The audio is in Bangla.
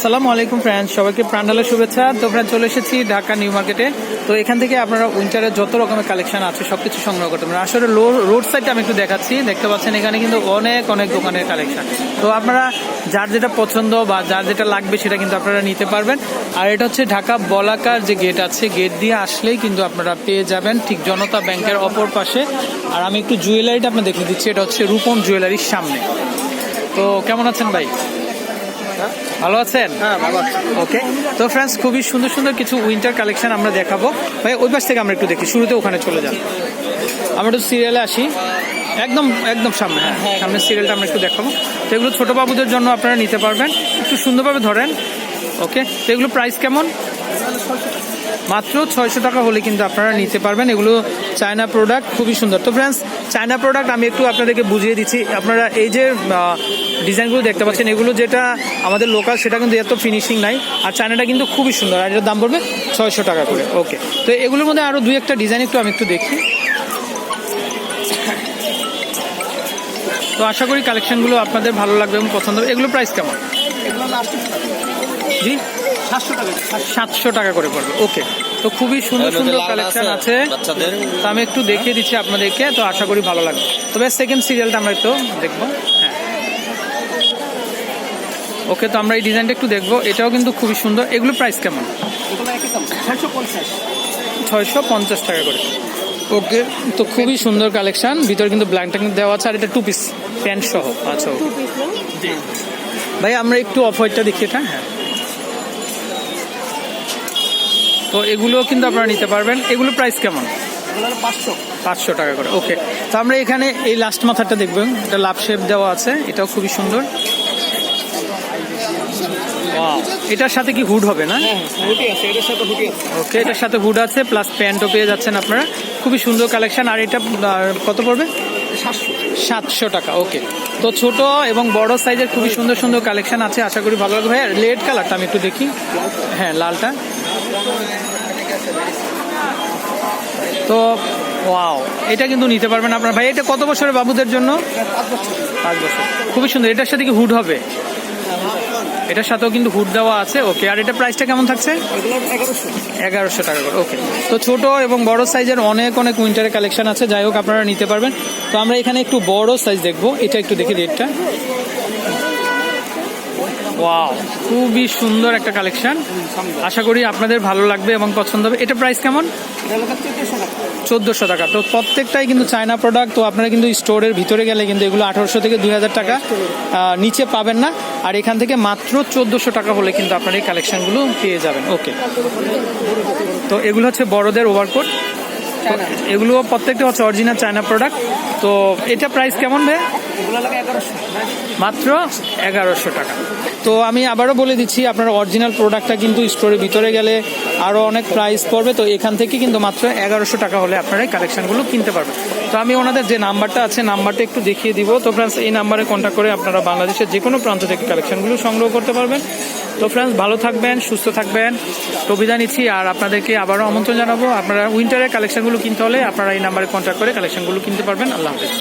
আসসালামু আলাইকুম ফ্রেন্ডস সবাইকে প্রাণঢালের শুভেচ্ছা। তো ফ্রেন্ড চলে এসেছি ঢাকা নিউ মার্কেটে। তো, এখান থেকে আপনারা উইন্টারের যত রকমের কালেকশন আছে সব কিছু সংগ্রহ করতে পারেন আসলে রোড সাইডটা আমি একটু দেখাচ্ছি। দেখতে পাচ্ছেন, এখানে কিন্তু অনেক অনেক দোকানের কালেকশন তো, আপনারা যার যেটা পছন্দ বা যার যেটা লাগবে, সেটা কিন্তু আপনারা নিতে পারবেন। আর এটা হচ্ছে ঢাকা বলাকার যে গেট আছে গেট দিয়ে আসলেই কিন্তু আপনারা পেয়ে যাবেন ঠিক জনতা ব্যাংকের অপর পাশে। আর আমি একটু জুয়েলারিটা আপনার দেখে দিচ্ছি। এটা হচ্ছে রূপম জুয়েলারির সামনে। তো, কেমন আছেন ভাই? ভালো আছেন? হ্যাঁ ওকে তো ফ্রেন্ডস খুবই সুন্দর সুন্দর কিছু উইন্টার কালেকশন আমরা দেখাবো। ভাই ওই পাশ থেকে আমরা একটু দেখি শুরুতে ওখানে চলে যান। আমরা একটু সিরিয়ালে আসি। একদম একদম সামনে হ্যাঁ সামনে সিরিয়ালটা আমরা একটু দেখাবো। তো এগুলো ছোটো বাবুদের জন্য আপনারা নিতে পারবেন। একটু সুন্দরভাবে ধরেন। ওকে তো এগুলো প্রাইস কেমন? মাত্র ছয়শো টাকা হলে কিন্তু আপনারা নিতে পারবেন। এগুলো চায়না প্রোডাক্ট খুবই সুন্দর। তো ফ্রেন্ডস চায়না প্রোডাক্ট আমি একটু আপনাদেরকে বুঝিয়ে দিচ্ছি। আপনারা এই যে ডিজাইনগুলো দেখতে পাচ্ছেন, এগুলো যেটা আমাদের লোকাল সেটা কিন্তু এত ফিনিশিং নাই। আর চায়নাটা কিন্তু খুবই সুন্দর। আর এটার দাম পড়বে ছয়শো টাকা করে। ওকে তো এগুলোর মধ্যে আরও দুই একটা ডিজাইন একটু আমি একটু দেখি। তো আশা করি কালেকশনগুলো আপনাদের ভালো লাগবে এবং পছন্দ হবে। এগুলো প্রাইস কেমন জি? সাতশো টাকা। সাতশো টাকা করে পড়বে। ওকে। তো খুবই সুন্দর সুন্দর কালেকশন আছে বাচ্চাদের। তো আমি একটু দেখিয়ে দিচ্ছি আপনাদেরকে তো আশা করি ভালো লাগবে। তবে সেকেন্ড সিরিয়ালটা আমরা একটু দেখব। হ্যাঁ। ওকে তো আমরা এই ডিজাইনটা একটু দেখব। এটাও কিন্তু খুবই সুন্দর। এগুলো প্রাইস কেমন? ছয়শো পঞ্চাশ। টাকা করে। ওকে তো খুবই সুন্দর কালেকশন ভিতরে কিন্তু ব্ল্যাঙ্কটা কিন্তু দেওয়া আছে আর এটা টু পিস প্যান্ট সহ। আচ্ছা ভাই আমরা একটু অফ হোয়াইটটা দেখি এটা। হ্যাঁ। তো এগুলো কিন্তু আপনারা নিতে পারবেন। এগুলো প্রাইস কেমন? পাঁচশো। পাঁচশো টাকা করে ওকে তো আমরা এখানে এই লাস্ট মাথাটা দেখবেন এটা লাভ শেপ দেওয়া আছে এটাও খুবই সুন্দর। এটার সাথে কি হুড হবে না? হ্যাঁ হুটি আছে এটার সাথে ওকে এটার হুড আছে প্লাস প্যান্টও পেয়ে যাচ্ছেন আপনারা। খুবই সুন্দর কালেকশন আর এটা কত পড়বে? সাতশো। টাকা ওকে তো ছোট এবং বড় সাইজের খুবই সুন্দর সুন্দর কালেকশন আছে আশা করি ভালো লাগবে। ভাই রেড কালারটা আমি একটু দেখি। হ্যাঁ লালটা। তো ওয়াও এটা কিন্তু নিতে পারবেন আপনার। ভাই, এটা কত বছরের বাবুদের জন্য? খুবই সুন্দর। এটার সাথে কি হুড হবে? এটার সাথেও কিন্তু হুড দেওয়া আছে। ওকে, আর এটা প্রাইসটা কেমন থাকছে? এগারোশো টাকা করে। ওকে, তো ছোট এবং বড় সাইজের অনেক অনেক উইন্টারের কালেকশন আছে। যাই হোক, আপনারা নিতে পারবেন। তো আমরা এখানে একটু বড় সাইজ দেখব। এটা একটু দেখি রেটটা খুবই সুন্দর একটা কালেকশন আশা করি আপনাদের ভালো লাগবে এবং পছন্দ হবে। এটা প্রাইস কেমন? চোদ্দোশো টাকা। তো প্রত্যেকটাই কিন্তু চায়না প্রোডাক্ট তো আপনারা কিন্তু স্টোরের ভিতরে গেলে কিন্তু এগুলো আঠারোশো থেকে দুই হাজার টাকা নিচে পাবেন না। আর এখান থেকে মাত্র চোদ্দোশো টাকা হলে কিন্তু আপনারা এই কালেকশনগুলো পেয়ে যাবেন। ওকে তো এগুলো হচ্ছে বড়দের ওভারকোট এগুলো প্রত্যেকটা হচ্ছে অরিজিনাল চায়না প্রোডাক্ট তো এটা প্রাইস কেমন ভাই? মাত্র এগারোশো টাকা। তো আমি আবারও বলে দিচ্ছি, আপনার অরিজিনাল প্রোডাক্টটা কিন্তু স্টোরের ভিতরে গেলে আরও অনেক প্রাইস পড়বে। তো এখান থেকে কিন্তু মাত্র এগারোশো টাকা হলে আপনারা এই কালেকশনগুলো কিনতে পারবেন। তো আমি ওনাদের যে নাম্বারটা আছে নাম্বারটা একটু দেখিয়ে দিব। তো ফ্রেন্ডস এই নাম্বারে কন্ট্যাক্ট করে আপনারা বাংলাদেশের যে কোনো প্রান্ত থেকে কালেকশনগুলো সংগ্রহ করতে পারবেন। তো ফ্রেন্ডস ভালো থাকবেন, সুস্থ থাকবেন। বিদায় নিচ্ছি আর আপনাদেরকে আবারও আমন্ত্রণ জানাব। আপনারা উইন্টারের কালেকশনগুলো কিনতে হলে আপনারা এই নাম্বারে কন্ট্যাক্ট করে কালেকশনগুলো কিনতে পারবেন। আল্লাহ হাফেজ।